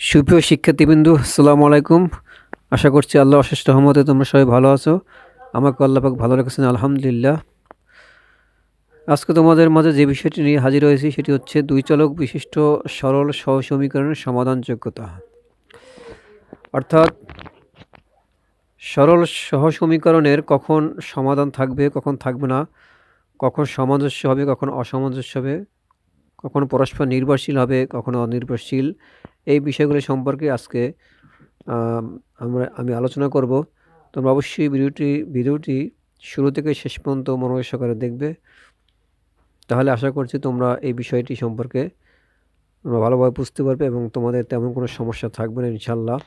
সুপ্রিয় শিক্ষার্থীবৃন্দু, আসসালামু আলাইকুম। আশা করছি আল্লাহ অশেষ রহমতে তোমরা সবাই ভালো আছো। আমাকে আল্লাহ পাক ভালো রেখেছেন, আলহামদুলিল্লাহ। আজকে তোমাদের মাঝে যে বিষয়টি নিয়ে হাজির হয়েছি সেটি হচ্ছে দুই চলক বিশিষ্ট সরল সহসমীকরণের সমাধান যোগ্যতা অর্থাৎ সরল সহসমীকরণের কখন সমাধান থাকবে, কখন থাকবে না, কখন সামঞ্জস্য হবে, কখন অসামঞ্জস্য হবে, কখন পরস্পর নির্ভরশীল হবে, কখনো অনির্ভরশীল এই বিষয়গুলি সম্পর্কে আজকে আমরা, আমি আলোচনা করব। তোমরা অবশ্যই ভিডিওটি ভিডিওটি শুরু থেকে শেষ পর্যন্ত মনোযোগ সহকারে দেখবে। তাহলে আশা করছি তোমরা এই বিষয়টি সম্পর্কে তোমরা ভালোভাবে বুঝতে পারবে এবং তোমাদের তেমন কোনো সমস্যা থাকবে না ইনশাল্লাহ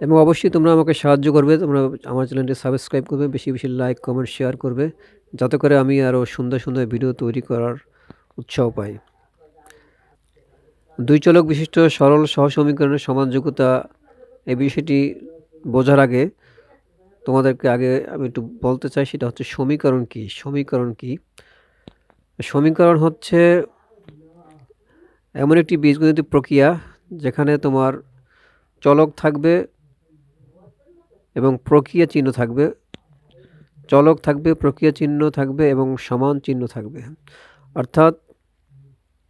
এবং অবশ্যই তোমরা আমাকে সাহায্য করবে, তোমরা আমার চ্যানেলটি সাবস্ক্রাইব করবে, বেশি বেশি লাইক, কমেন্ট, শেয়ার করবে, যাতে করে আমি আরও সুন্দর সুন্দর ভিডিও তৈরি করার উৎসাহ পাই। দুই চলক বিশিষ্ট সরল সহ সহসমীকরণের সমানযোগ্যতা এই বিষয়টি বোঝার আগে তোমাদেরকে আগে আমি একটু বলতে চাই, সেটা হচ্ছে সমীকরণ কি? সমীকরণ কি? সমীকরণ হচ্ছে এমন একটি বীজগণিত প্রক্রিয়া যেখানে তোমার চলক থাকবে এবং প্রক্রিয়া চিহ্ন থাকবে। চলক থাকবে, প্রক্রিয়া চিহ্ন থাকবে এবং সমান চিহ্ন থাকবে। অর্থাৎ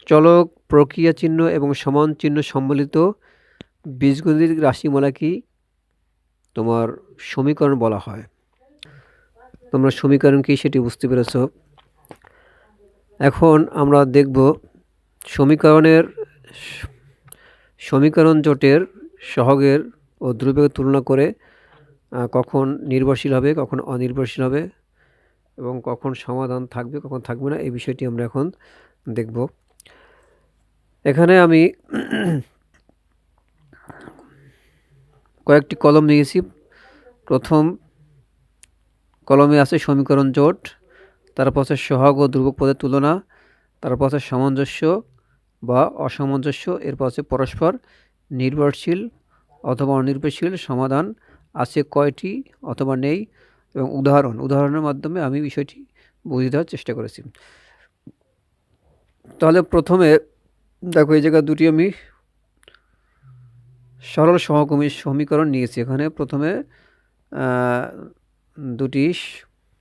চলক, প্রক্রিয়া চিহ্ন এবং সমান চিহ্ন সম্বলিত বীজগণিত রাশিমালাকেই তোমার সমীকরণ বলা হয়। তোমরা সমীকরণ কি সেটি বুঝতে পেরেছ? এখন আমরা দেখব সমীকরণের সমীকরণ জোটের সহগের ও ধ্রুবের তুলনা করে কখন নির্ভরশীল হবে, কখন অনির্ভরশীল হবে এবং কখন সমাধান থাকবে, কখন থাকবে না, এই বিষয়টি আমরা এখন দেখব। এখানে আমি কয়েকটি কলম নিয়েছি। প্রথম কলমে আছে সমীকরণ জোট, তারপর আছে সহগ ও ধ্রুবক পদের তুলনা, তারপর আছে সামঞ্জস্য বা অসামঞ্জস্য, এরপর আছে পরস্পর নির্ভরশীল অথবা অনির্ভরশীল সমাধান আছে কয়টি অথবা নেই এবং উদাহরণ। উদাহরণের মাধ্যমে আমি বিষয়টি বুঝে দেওয়ার চেষ্টা করেছি। তাহলে প্রথমে দেখো, এই জায়গায় দুটি আমি সরল সহকর্মী সমীকরণ নিয়েছি। এখানে প্রথমে দুটি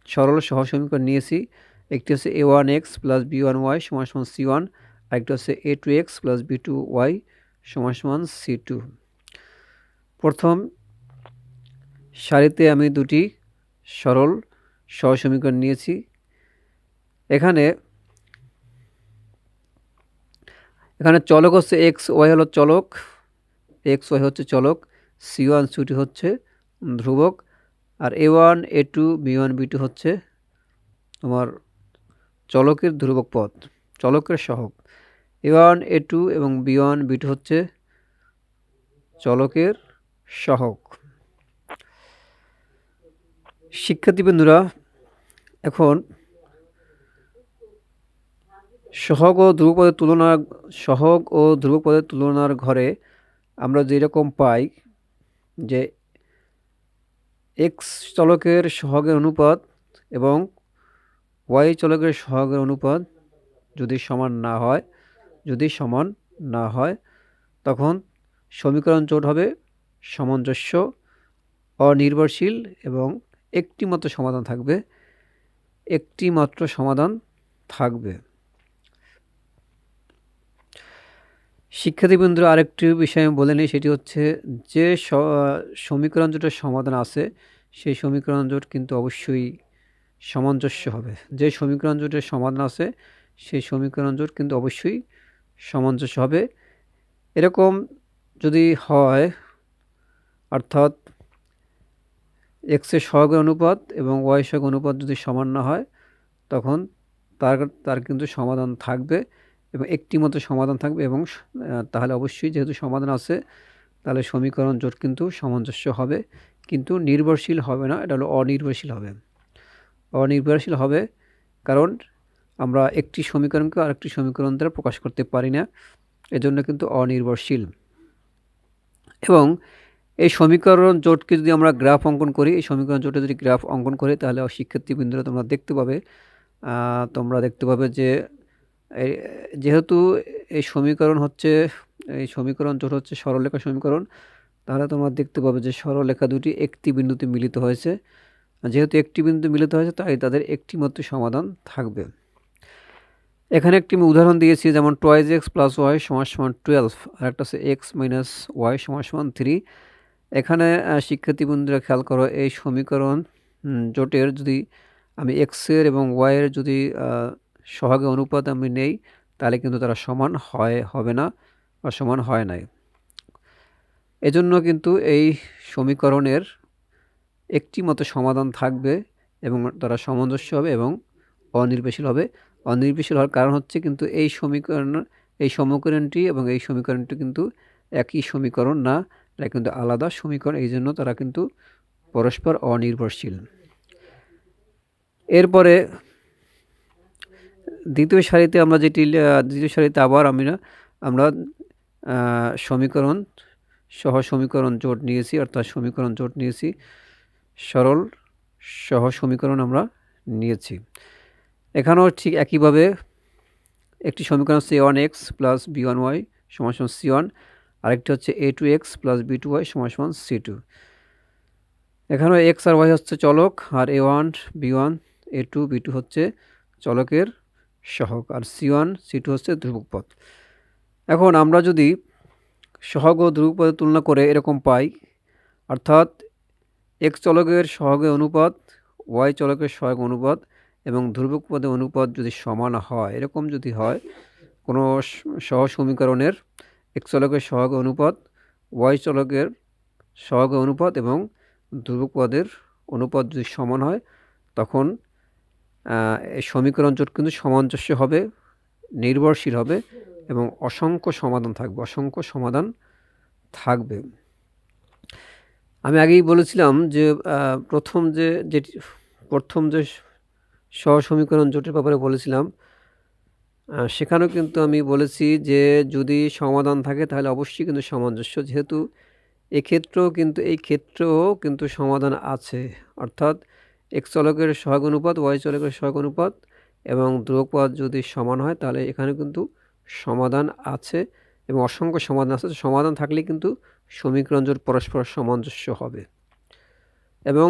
সরল সহ সমীকরণ নিয়েছি। একটি হচ্ছে A one X plus B one Y সমান সমান সি ওয়ান আরেকটি হচ্ছে A two X plus B two Y সমান সমান সি টু প্রথম সারিতে আমি দুটি সরল সহ সমীকরণ নিয়েছি। এখানে এখানে চলক হচ্ছে এক্স ওয়াই হলো চলক এক্স ওয়াই হচ্ছে চলক সি ওয়ান সিটি হচ্ছে ধ্রুবক, আর A one A two B one B two হচ্ছে তোমার চলকের ধ্রুবক পথ চলকের সহগ। এ ওয়ান এ টু এবং বি ওয়ান বি টু হচ্ছে চলকের সহক সহগ শিক্ষার্থীবৃন্দুরা এখন সহগ ও ধ্রুবপদের তুলনা সহগ ও ধ্রুবপদের তুলনার ঘরে আমরা যেরকম পাই যে এক্স চলকের সহগের অনুপাত এবং ওয়াই চলকের সহগের অনুপাত যদি সমান না হয়, যদি সমান না হয়, তখন সমীকরণ জোট হবে সামঞ্জস্য, অনির্ভরশীল এবং একটি মাত্র সমাধান থাকবে একটি মাত্র সমাধান থাকবে। শিক্ষার্থীবৃন্দরা আরেকটি বিষয় আমি বলে নিই, সেটি হচ্ছে যে সমীকরণ জোটের সমাধান আছে, সেই সমীকরণ জোট কিন্তু অবশ্যই সামঞ্জস্য হবে। যে সমীকরণ জোটের সমাধান আছে, সেই সমীকরণ জোট কিন্তু অবশ্যই সামঞ্জস্য হবে। এরকম যদি হয়, অর্থাৎ এক্সের সহগের অনুপাত এবং ওয়াই সহগ অনুপাত যদি সমান না হয়, তখন তার তার কিন্তু সমাধান থাকবে। এবং একটি মতো সমাধান থাকবে এবং তাহলে অবশ্যই যেহেতু সমাধান আছে, তাহলে সমীকরণ জোট কিন্তু সামঞ্জস্য হবে। কিন্তু নির্ভরশীল হবে না, এটা হলো অনির্ভরশীল হবে। অনির্ভরশীল হবে কারণ আমরা একটি সমীকরণকে আরেকটি সমীকরণ দ্বারা প্রকাশ করতে পারি না, এজন্য কিন্তু অনির্ভরশীল। এবং এই সমীকরণ জোটকে যদি আমরা গ্রাফ অঙ্কন করি, এই সমীকরণ জোটে যদি গ্রাফ অঙ্কন করি, তাহলে শিক্ষার্থীবৃন্দরা তোমরা দেখতে পাবে তোমরা দেখতে পাবে যে যেহেতু এই সমীকরণ হচ্ছে, এই সমীকরণ জোট হচ্ছে সরলরেখা সমীকরণ, তাহলে তোমরা দেখতে পাবে যে সরলরেখা দুটি একটি বিন্দুতে মিলিত হয়েছে। যেহেতু একটি বিন্দু মিলিত হয়েছে, তাই তাদের একটি মাত্র সমাধান থাকবে। এখানে একটি আমি উদাহরণ দিয়েছি, যেমন টয়েজ এক্স প্লাস ওয়াই সমান সমান টুয়েলভ আর একটা হচ্ছে এক্স মাইনাস ওয়াই সমান সমান থ্রি এখানে শিক্ষার্থী বন্ধুরা খেয়াল করো, এই সমীকরণ জোটের যদি আমি এক্সের এবং ওয়াইয়ের যদি সহাগে অনুপাত আমি নেই, তাহলে কিন্তু তারা সমান হয়, হবে না বা সমান হয় নাই। এজন্য কিন্তু এই সমীকরণের একটি মতো সমাধান থাকবে এবং তারা সামঞ্জস্য হবে এবং অনির্ভরশীল হবে। অনির্ভরশীল হওয়ার কারণ হচ্ছে কিন্তু এই সমীকরণ, এই সমীকরণটি এবং এই সমীকরণটি কিন্তু একই সমীকরণ না এটা কিন্তু আলাদা সমীকরণ, এই জন্য তারা কিন্তু পরস্পর অনির্ভরশীল। এরপরে দ্বিতীয় সারিতে আমরা যেটি দ্বিতীয় সারিতে আবার আমি আমরা সমীকরণ, সহ সমীকরণ জোট নিয়েছি, অর্থাৎ সমীকরণ জোট নিয়েছি, সরল সহ সমীকরণ আমরা নিয়েছি। এখানেও ঠিক একইভাবে একটি সমীকরণ C one X plus B one Y সমান সি ওয়ান আরেকটি হচ্ছে A two X plus B two Y সমান সি টু এখানেও এক্স আর ওয়াই হচ্ছে চলক, আর A one B one A two B two হচ্ছে চলকের সহক আর সি ওয়ান সি টু হচ্ছে ধ্রুবক পথ এখন আমরা যদি সহগ ও ধ্রুবক পদের তুলনা করে এরকম পাই, অর্থাৎ এক্স চলকের সহগের অনুপাত, ওয়াই চলকের সহগ অনুপাত এবং ধ্রুবক পদের অনুপাত যদি সমান হয়, এরকম যদি হয়, কোনো সহ সমীকরণের এক্স চলকের সহগ অনুপাত, ওয়াই চলকের সহগ অনুপাত এবং ধ্রুবক পদের অনুপাত যদি সমান হয়, তখন সমীকরণ জোট কিন্তু সামঞ্জস্য হবে, নির্ভরশীল হবে এবং অসংখ্য সমাধান থাকবে, অসংখ্য সমাধান থাকবে। আমি আগেই বলেছিলাম যে প্রথম যে যেটি প্রথম যে সহ সমীকরণ জোটের ব্যাপারে বলেছিলাম সেখানেও কিন্তু আমি বলেছি যে, যদি সমাধান থাকে তাহলে অবশ্যই কিন্তু সামঞ্জস্য, যেহেতু এক্ষেত্রেও কিন্তু, এই ক্ষেত্রেও কিন্তু সমাধান আছে। অর্থাৎ এক্স চলকের সহগ অনুপাত ওয়াই চলকের সহগ অনুপাত এবং ধ্রুবপদ যদি সমান হয়, তাহলে এখানে কিন্তু সমাধান আছে এবং অসংখ্য সমাধান আছে। সমাধান থাকলে কিন্তু সমীকরণ পরস্পর সামঞ্জস্য হবে। এবং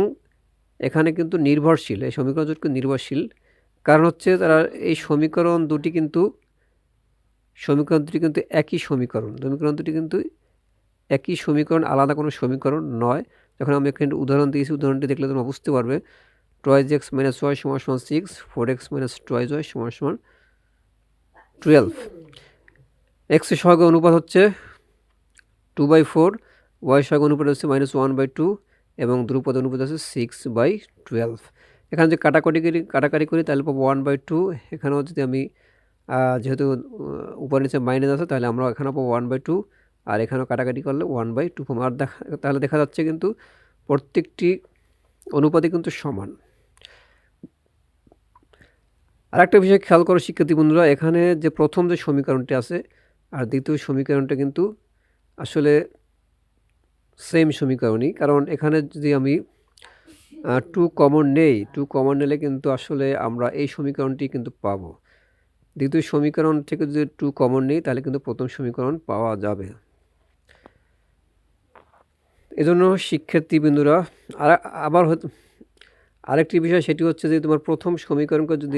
এখানে কিন্তু নির্ভরশীল, এই সমীকরণ জোট কিন্তু নির্ভরশীল। কারণ হচ্ছে তারা এই সমীকরণ দুটি কিন্তু, সমীকরণ দুটি কিন্তু একই সমীকরণ। সমীকরণ দুটি কিন্তু একই সমীকরণ, আলাদা কোনো সমীকরণ নয়। যখন আমি এখানে উদাহরণ দিয়েছি, উদাহরণটি দেখলে তোমরা বুঝতে পারবে। টয়েজ এক্স মাইনাস ওয়াই সমান সমান সিক্স ফোর এক্স মাইনাস টয়েজ ওয়াই সমান সমান টুয়েলভ এক্সের সহগ অনুপাত হচ্ছে টু বাই ফোর ওয়াই সহগ অনুপাত হচ্ছে মাইনাস ওয়ান বাই টু এবং দ্রুপদ অনুপাত হচ্ছে সিক্স বাই টুয়েলভ এখানে যদি কাটাকাটি করি কাটাকাটি করি, তাহলে পাবো ওয়ান বাই টু এখানেও যদি আমি যেহেতু উপর নিচে মাইনাস আছে, তাহলে আমরা এখানেও পাবো ওয়ান বাই টু আর এখানেও কাটাকাটি করলে ওয়ান বাই টু পাবো আর দেখা তাহলে দেখা যাচ্ছে কিন্তু প্রত্যেকটি অনুপাতে কিন্তু সমান। আর একটা বিষয় খেয়াল করো শিক্ষার্থী বন্ধুরা, এখানে যে প্রথম যে সমীকরণটি আছে আর দ্বিতীয় সমীকরণটা কিন্তু আসলে সেম সমীকরণই। কারণ এখানে যদি আমি টু কমন নেই টু কমন নিলে কিন্তু আসলে আমরা এই সমীকরণটি কিন্তু পাব। দ্বিতীয় সমীকরণ থেকে যদি টু কমন নেই, তাহলে কিন্তু প্রথম সমীকরণ পাওয়া যাবে। এজন্য শিক্ষার্থী বিন্দুরা আর আবার আরেকটি বিষয় সেটি হচ্ছে যে তোমার প্রথম সমীকরণকে যদি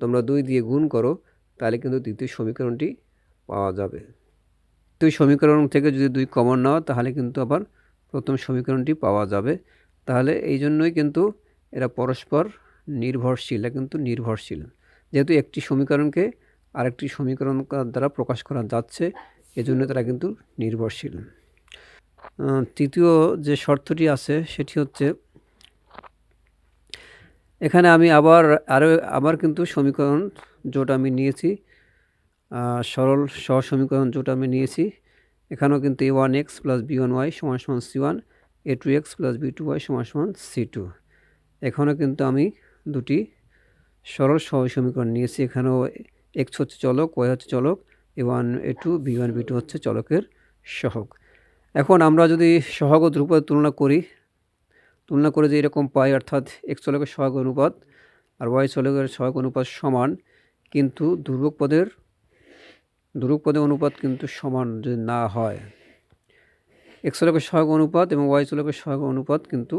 তোমরা দুই দিয়ে গুণ করো, তাহলে কিন্তু দ্বিতীয় সমীকরণটি পাওয়া যাবে। দুই সমীকরণ থেকে যদি দুই কমন নাও, তাহলে কিন্তু আবার প্রথম সমীকরণটি পাওয়া যাবে। তাহলে এই জন্যই কিন্তু এরা পরস্পর নির্ভরশীল কিন্তু নির্ভরশীল। যেহেতু একটি সমীকরণকে আরেকটি সমীকরণ দ্বারা প্রকাশ করা যাচ্ছে, এজন্য তারা কিন্তু নির্ভরশীল। তৃতীয় যে শর্তটি আছে, সেটি হচ্ছে এখানে আমি আবার আরও আবার কিন্তু সমীকরণ জোট আমি নিয়েছি সরল সহ সমীকরণ জোট আমি নিয়েছি। এখানেও কিন্তু A one X plus B one Y সমান সমান C one A two X plus B two Y সমান সমান সি টু এখানেও কিন্তু আমি দুটি সরল সহ সমীকরণ নিয়েছি। এখানেও এক্স হচ্ছে চলক ওয়াই হচ্ছে চলক A one A two B one B two হচ্ছে চলকের সহক এখন আমরা যদি সহগ ধ্রুপদ তুলনা করি, তুলনা করে যে এরকম পাই, অর্থাৎ এক্স চলকের সহগ অনুপাত আর ওয়াই চলকের সহগ অনুপাত সমান, কিন্তু ধ্রুবক পদের দুর্ভোগ পদের অনুপাত কিন্তু সমান যদি না হয় এক্স চলকের সহগ অনুপাত এবং ওয়াই চলকের সহগ অনুপাত কিন্তু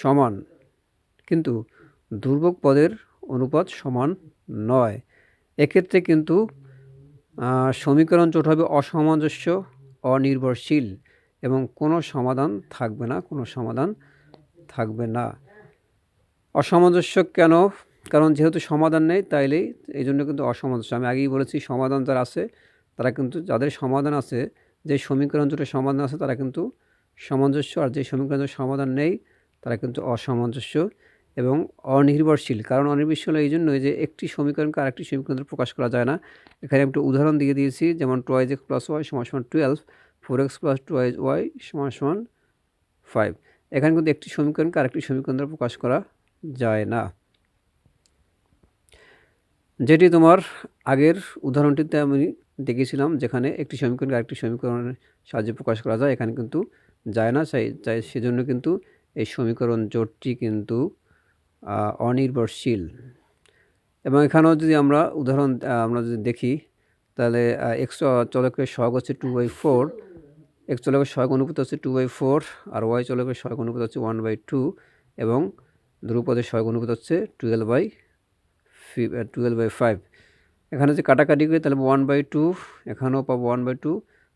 সমান, কিন্তু দুর্ভোগ পদের অনুপাত সমান নয়। এক্ষেত্রে কিন্তু সমীকরণ জোট হবে অসামঞ্জস্য অনির্ভরশীল এবং কোনো সমাধান থাকবে না, কোনো সমাধান থাকবে না। অসামঞ্জস্য কেন? কারণ যেহেতু সমাধান নেই, তাইলেই এই জন্য কিন্তু অসামঞ্জস্য। আমি আগেই বলেছি, সমাধান যারা আছে, তারা কিন্তু যাদের সমাধান আছে, যে সমীকরণ জোটের সমাধান আছে, তারা কিন্তু সামঞ্জস্য, আর যে সমীকরণের সমাধান নেই, তারা কিন্তু অসামঞ্জস্য। এবং অনির্ভরশীল। কারণ অনির্ভরশীল এই জন্যই যে একটি সমীকরণকে আরেকটি সমীকরণ প্রকাশ করা যায় না। এখানে একটু উদাহরণ দিয়ে দিয়েছি, যেমন টুয়াইজ এক্স প্লাস ওয়াই সমান সমান twelve, four x plus twice y সমান সমান ফাইভ। এখানে কিন্তু একটি সমীকরণকে আরেকটি সমীকরণ প্রকাশ করা যায় না। যেটি তোমার আগের উদাহরণটিতে আমি দেখেছিলাম যেখানে একটি সমীকরণকে আরেকটি সমীকরণের সাহায্যে প্রকাশ করা যায়, এখানে কিন্তু যায় না। চাই চাই সেজন্য কিন্তু এই সমীকরণ জোটটি কিন্তু অনির্ভরশীল। এবং এখানেও যদি আমরা উদাহরণ আমরা যদি দেখি, তাহলে এক্স চলকের সহগ হচ্ছে টু বাই ফোর এক্স চলকের সহগ অনুপাত হচ্ছে টু বাই ফোর আর ওয়াই চলকের সহগ অনুপাত হচ্ছে ওয়ান বাই টু এবং ধ্রুপদের সহগ অনুপাত হচ্ছে twelve by twelve by five এখানে যে কাটাকাটি করি, তাহলে ওয়ান বাই টু এখানেও পাবো ওয়ান বাই টু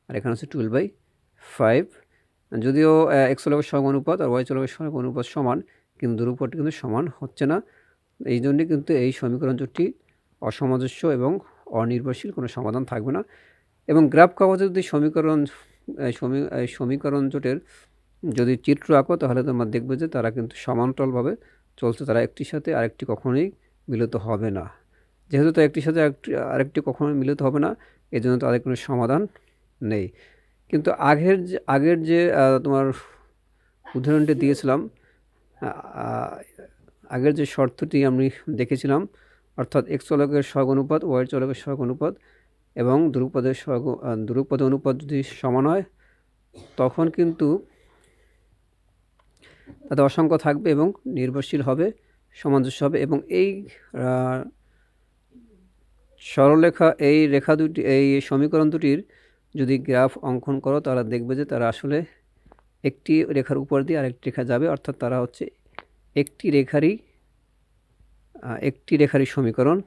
আর এখানে হচ্ছে টুয়েলভ বাই ফাইভ যদিও এক্স চলকের সহগ অনুপাত আর ওয়াই চলকের সহগ অনুপাত সমান কিন্তু ধ্রুপদটি কিন্তু সমান হচ্ছে না। এই জন্যে কিন্তু এই সমীকরণ জোটটি অসামঞ্জস্য এবং অনির্ভরশীল, কোনো সমাধান থাকবে না। এবং গ্রাফ কাগজে যদি সমীকরণ সমীকরণ জোটের যদি চিত্র আঁকো, তাহলে তোমরা দেখবে যে তারা কিন্তু সমান্তরালভাবে চলছে। তারা একটির সাথে আরেকটি কখনোই মিলিত হবে না। যেহেতু তো একটির সাথে আরেকটি আরেকটি কখনোই মিলিত হবে না এই জন্য তাদের কোনো সমাধান নেই। কিন্তু আগের আগের যে তোমার উদাহরণটি দিয়েছিলাম আগের যে শর্তটি আমি দেখেছিলাম, অর্থাৎ এক্স চলকের সহগ অনুপাত ওয়াই চলকের সহগ অনুপাত এবং দ্রুপদের সহগ দ্রুপদ অনুপাত যদি সমান হয়, তখন কিন্তু তাতে অসংখ্য থাকবে এবং নির্ভরশীল হবে সামঞ্জস্য হবে এবং এই সরলরেখা, এই রেখা দুটি, এই সমীকরণ দুটির যদি গ্রাফ অঙ্কন করো তারা দেখবে যে তারা আসলে একটি রেখার উপর দিয়ে আরেকটি রেখা যাবে, অর্থাৎ তারা হচ্ছে একটি রেখারই একটি রেখারই সমীকরণ।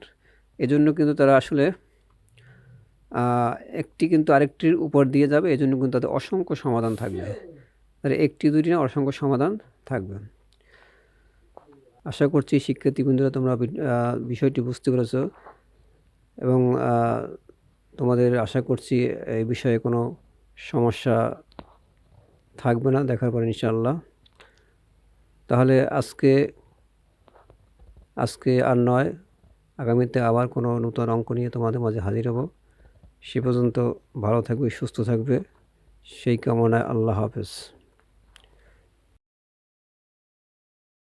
এজন্য কিন্তু তারা আসলে একটি কিন্তু আরেকটির উপর দিয়ে যাবে, এজন্য কিন্তু তাদের অসংখ্য সমাধান থাকবে। তাহলে একটি দুটি না, অসংখ্য সমাধান থাকবে। আশা করছি শিক্ষার্থী বন্ধুরা তোমরা বিষয়টি বুঝতে পেরেছ। এবং তোমাদের আশা করছি এই বিষয়ে কোনো সমস্যা থাকবে না, দেখার পরে ইনশাআল্লাহ। তাহলে আজকে আজকে আর নয়, আগামীতে আবার কোনো নূতন অঙ্ক নিয়ে তোমাদের মাঝে হাজির হব। সে পর্যন্ত ভালো থাকবে, সুস্থ থাকবে। সেই কামনায় আল্লাহ হাফেজ।